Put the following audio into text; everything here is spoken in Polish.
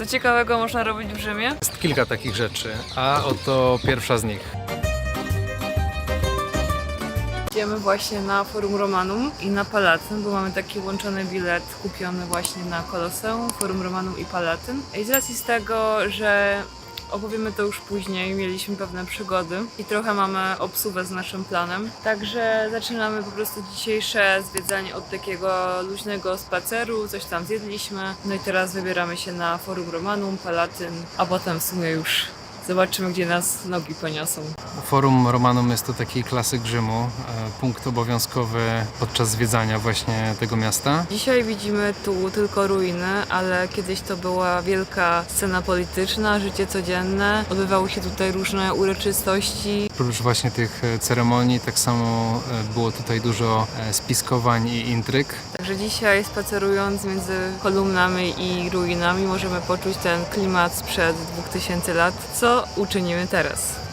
Co ciekawego można robić w Rzymie? Jest kilka takich rzeczy, a oto pierwsza z nich. Idziemy właśnie na Forum Romanum i na Palatyn, bo mamy taki łączony bilet kupiony właśnie na Koloseum, Forum Romanum i Palatyn. I z racji z tego, że opowiemy to już później, mieliśmy pewne przygody i trochę mamy obsuwę z naszym planem. Także zaczynamy po prostu dzisiejsze zwiedzanie od takiego luźnego spaceru, coś tam zjedliśmy. No i teraz wybieramy się na Forum Romanum, Palatyn, a potem w sumie już zobaczymy, gdzie nas nogi poniosą. Forum Romanum jest to taki klasyk Rzymu, e, punkt obowiązkowy podczas zwiedzania właśnie tego miasta. Dzisiaj widzimy tu tylko ruiny, ale kiedyś to była wielka scena polityczna, życie codzienne. Odbywały się tutaj różne uroczystości. Oprócz właśnie tych e, ceremonii, tak samo e, było tutaj dużo spiskowań i intryg. Także dzisiaj spacerując między kolumnami i ruinami możemy poczuć ten klimat sprzed 2000 lat, co uczynimy teraz.